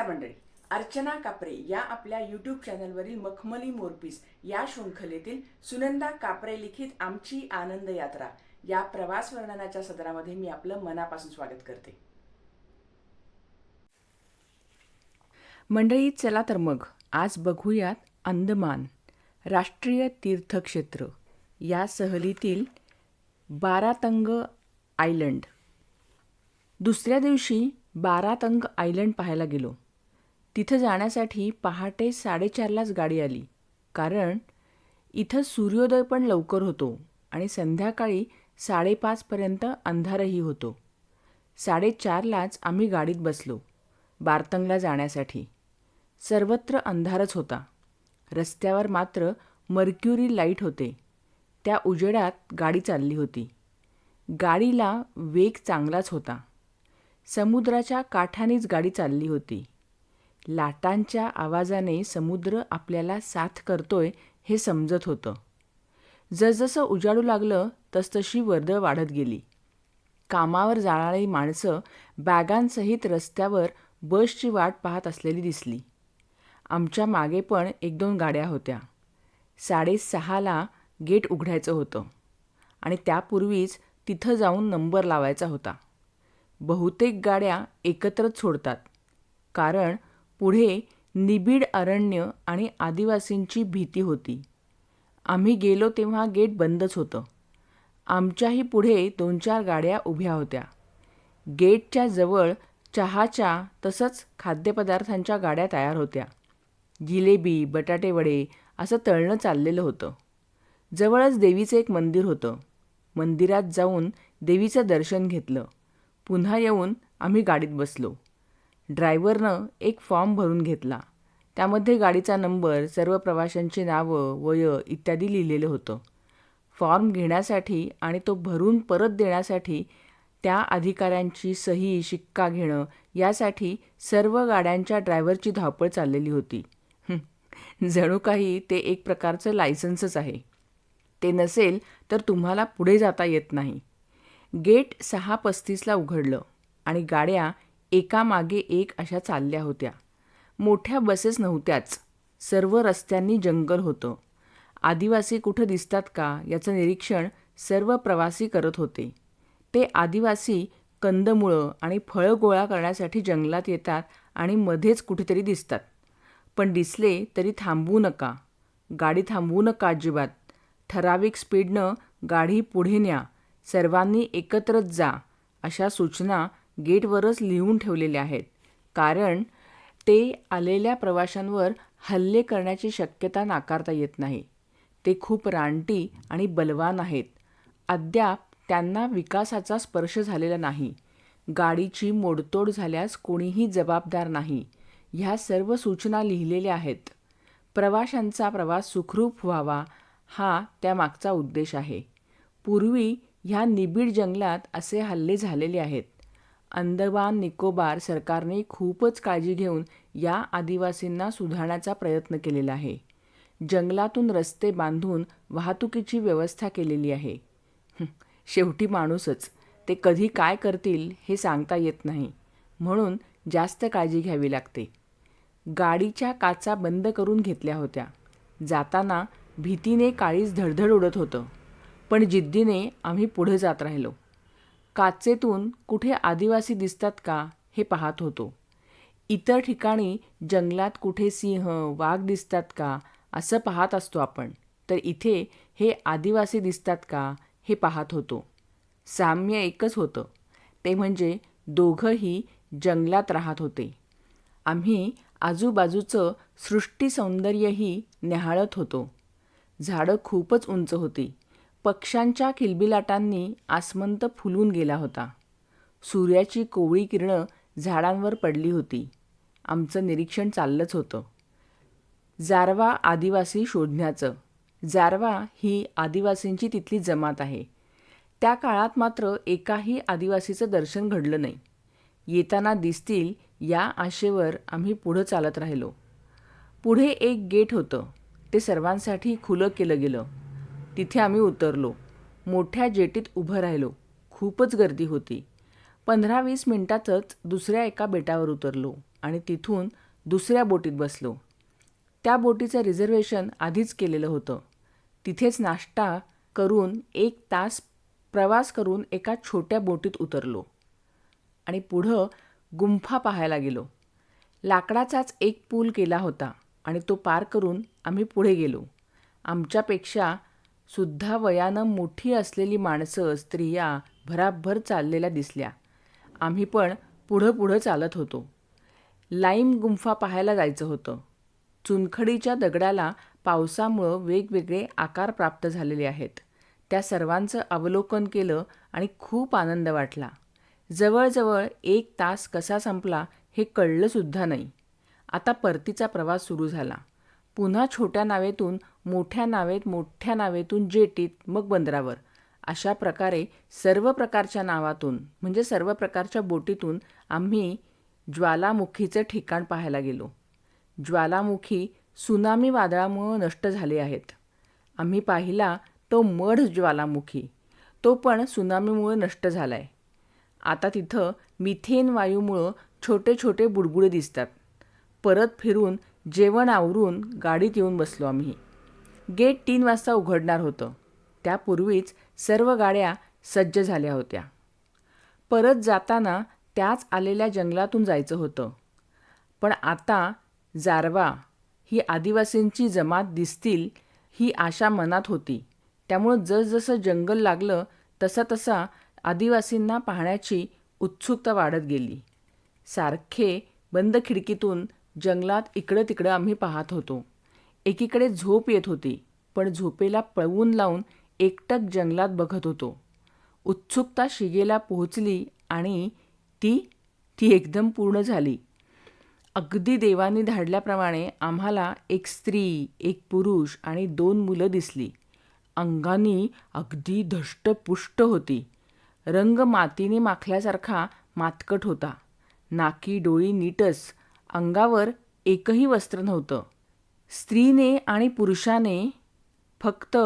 नमस्कार मंडळी. अर्चना कापरे या आपल्या यूट्यूब चॅनलवरील मखमली मोरपीस या शृंखलेतील सुनंदा कापरे लिखित आमची आनंद यात्रा या प्रवास वर्णनाच्या सदरामध्ये मी आपलं मनापासून स्वागत करते. मंडळी चला तर मग आज बघूयात अंदमान राष्ट्रीय तीर्थक्षेत्र या सहलीतील बारातंग आयलंड. दुसऱ्या दिवशी बारातंग आयलंड पाहायला गेलो. तिथं जाण्यासाठी पहाटे साडेचारलाच गाडी आली. कारण इथं सूर्योदय पण लवकर होतो आणि संध्याकाळी साडेपाचपर्यंत अंधारही होतो. साडेचारलाच आम्ही गाडीत बसलो बारतंगला जाण्यासाठी. सर्वत्र अंधारच होता. रस्त्यावर मात्र मर्क्युरी लाइट होते. त्या उजेडात गाडी चालली होती. गाडीला वेग चांगलाच होता. समुद्राच्या काठानेच गाडी चालली होती. लाटांच्या आवाजाने समुद्र आपल्याला साथ करतोय हे समजत होतं. जसजसं उजाडू लागलं तसतशी वर्दळ वाढत गेली. कामावर जाणारी माणसं बॅगांसहित रस्त्यावर बसची वाट पाहत असलेली दिसली. आमच्या मागे पण एक दोन गाड्या होत्या. साडेसहाला गेट उघडायचं होतं आणि त्यापूर्वीच तिथं जाऊन नंबर लावायचा होता. बहुतेक गाड्या एकत्रच सोडतात. कारण पुढे निबिड अरण्य आणि आदिवासींची भीती होती. आम्ही गेलो तेव्हा गेट बंदच होतं. आमच्याही पुढे दोन चार गाड्या उभ्या होत्या. गेटच्या जवळ चहाच्या तसंच खाद्यपदार्थांच्या गाड्या तयार होत्या. जिलेबी बटाटेवडे असं तळणं चाललेलं होतं. जवळच देवीचं एक मंदिर होतं. मंदिरात जाऊन देवीचं दर्शन घेतलं. पुन्हा येऊन आम्ही गाडीत बसलो. ड्रायव्हरनं एक फॉर्म भरून घेतला. त्यामध्ये गाडीचा नंबर सर्व प्रवाशांची नावं वय इत्यादी लिहिलेलं होतं. फॉर्म घेण्यासाठी आणि तो भरून परत देण्यासाठी त्या अधिकाऱ्यांची सही शिक्का घेणं यासाठी सर्व गाड्यांच्या ड्रायव्हरची धावपळ चाललेली होती. जणू काही ते एक प्रकारचं लायसन्सच आहे. ते नसेल तर तुम्हाला पुढे जाता येत नाही. गेट सहा पस्तीसला उघडलं आणि गाड्या एकामागे एक अशा चालल्या होत्या. मोठ्या बसेस नव्हत्याच. सर्व रस्त्यांनी जंगल होतं. आदिवासी कुठं दिसतात का याचं निरीक्षण सर्व प्रवासी करत होते. ते आदिवासी कंदमुळं आणि फळं गोळा करण्यासाठी जंगलात येतात आणि मध्येच कुठेतरी दिसतात. पण दिसले तरी थांबवू नका. गाडी थांबवू नका अजिबात. ठराविक स्पीडनं गाडी पुढे न्या. सर्वांनी एकत्रच जा अशा सूचना गेटवरच लिहून ठेवलेले आहेत. कारण ते आलेल्या प्रवाशांवर हल्ले करण्याची शक्यता नाकारता येत नाही. ते खूप रानटी आणि बलवान आहेत. अद्याप त्यांना विकासाचा स्पर्श झालेला नाही. गाडीची मोडतोड झाल्यास कोणीही जबाबदार नाही. ह्या सर्व सूचना लिहिलेल्या आहेत. प्रवाशांचा प्रवास सुखरूप व्हावा हा त्यामागचा उद्देश आहे. पूर्वी ह्या निबिड जंगलात असे हल्ले झालेले आहेत. अंदमान निकोबार सरकारने खूपच काळजी घेऊन या आदिवासींना सुधारण्याचा प्रयत्न केलेला आहे. जंगलातून रस्ते बांधून वाहतुकीची व्यवस्था केलेली आहे. शेवटी माणूसच. ते कधी काय करतील हे सांगता येत नाही. म्हणून जास्त काळजी घ्यावी लागते. गाडीच्या काचा बंद करून घेतल्या होत्या. जाताना भीतीने काळीच धडधड उडत होतं. पण जिद्दीने आम्ही पुढे जात राहिलो. काचेतून कुठे आदिवासी दिसतात का हे पाहत होतो. इतर ठिकाणी जंगलात कुठे सिंह वाघ दिसतात का असं पाहत असतो आपण. तर इथे हे आदिवासी दिसतात का हे पाहत होतो. साम्य एकच होतं. ते म्हणजे दोघंही जंगलात राहत होते. आम्ही आजूबाजूचं सृष्टी सौंदर्यही न्याहाळत होतो. झाडं खूपच उंच होती. पक्ष्यांच्या किलबिलाटांनी आसमंत फुलून गेला होता. सूर्याची कोवळी किरणं झाडांवर पडली होती. आमचं निरीक्षण चाललंच होतं. जारवा आदिवासी शोधण्याचं. जारवा ही आदिवासींची तिथली जमात आहे. त्या काळात मात्र एकाही आदिवासीचं दर्शन घडलं नाही. येताना दिसतील या आशेवर आम्ही पुढं चालत राहिलो. पुढे एक गेट होतं. ते सर्वांसाठी खुलं केलं गेलं. तिथे आम्ही उतरलो. मोठ्या जेटीत उभं राहिलो. खूपच गर्दी होती. पंधरा वीस मिनिटातच दुसऱ्या एका बेटावर उतरलो आणि तिथून दुसऱ्या बोटीत बसलो. त्या बोटीचं रिझर्वेशन आधीच केलेलं होतं. तिथेच नाश्ता करून एक तास प्रवास करून एका छोट्या बोटीत उतरलो. आणि पुढं गुंफा पाहायला गेलो. लाकडाचाच एक पूल केला होता आणि तो पार करून आम्ही पुढे गेलो. आमच्यापेक्षा सुद्धा वयानं मोठी असलेली माणसं स्त्रिया भराभर चाललेल्या दिसल्या. आम्ही पण पुढं पुढं चालत होतो. लाईम गुंफा पाहायला जायचं होतं. चुनखडीच्या दगडाला पावसामुळं वेगवेगळे आकार प्राप्त झालेले आहेत. त्या सर्वांचं अवलोकन केलं आणि खूप आनंद वाटला. जवळजवळ एक तास कसा संपला हे कळलंसुद्धा नाही. आता परतीचा प्रवास सुरू झाला. पुन्हा छोट्या नावेतून मोठ्या नावेत मोठ्या नावेतून जेटीत मग बंदरावर. अशा प्रकारे सर्व प्रकारच्या नावातून म्हणजे सर्व प्रकारच्या बोटीतून आम्ही ज्वालामुखीचं ठिकाण पाहायला गेलो. ज्वालामुखी सुनामी वादळामुळं नष्ट झाले आहेत. आम्ही पाहिला तो मढ ज्वालामुखी. तो पण सुनामीमुळे नष्ट झाला आहे आता तिथं मिथेन वायूमुळं छोटे छोटे बुडबुडे दिसतात. परत फिरून जेवण आवरून गाडीत येऊन बसलो आम्ही. गेट तीन वाजता उघडणार होतं. त्यापूर्वीच सर्व गाड्या सज्ज झाल्या होत्या. परत जाताना त्याच आलेल्या जंगलातून जायचं होतं. पण आता जारवा ही आदिवासींची जमात दिसतील ही आशा मनात होती. त्यामुळं जसजसं जंगल लागलं तसा तसा आदिवासींना पाहण्याची उत्सुकता वाढत गेली. सारखे बंद खिडकीतून जंगलात इकडं तिकडं आम्ही पाहत होतो. एकीकडे झोप येत होती पण झोपेला पळवून लावून एकटक जंगलात बघत होतो. उत्सुकता शिगेला पोहोचली आणि ती ती एकदम पूर्ण झाली. अगदी देवानी धाडल्याप्रमाणे आम्हाला एक स्त्री एक पुरुष आणि दोन मुलं दिसली. अंगानी अगदी धष्टपुष्ट होती. रंग मातीने माखल्यासारखा मातकट होता. नाकी डोळी नीटच. अंगावर एकही वस्त्र नव्हतं. स्त्रीने आणि पुरुषाने फक्त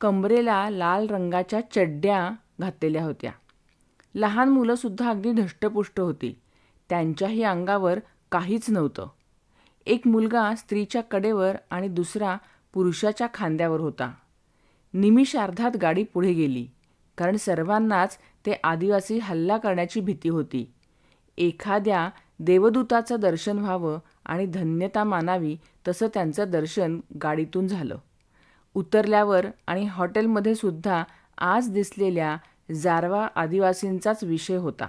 कमरेला लाल रंगाच्या चड्ड्या घातलेल्या होत्या. लहान मुलंसुद्धा अगदी धष्टपुष्ट होती. त्यांच्याही अंगावर काहीच नव्हतं. एक मुलगा स्त्रीच्या कडेवर आणि दुसरा पुरुषाच्या खांद्यावर होता. निमिषार्धात गाडी पुढे गेली कारण सर्वांनाच ते आदिवासी हल्ला करण्याची भीती होती. एखाद्या देवदूताचं दर्शन व्हावं आणि धन्यता मानावी तसं त्यांचं दर्शन गाडीतून झालं. उतरल्यावर आणि हॉटेलमध्ये सुद्धा आज दिसलेल्या जारवा आदिवासींचाच विषय होता.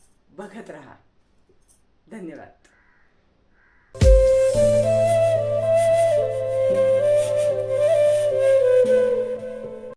बघत राहा. धन्यवाद.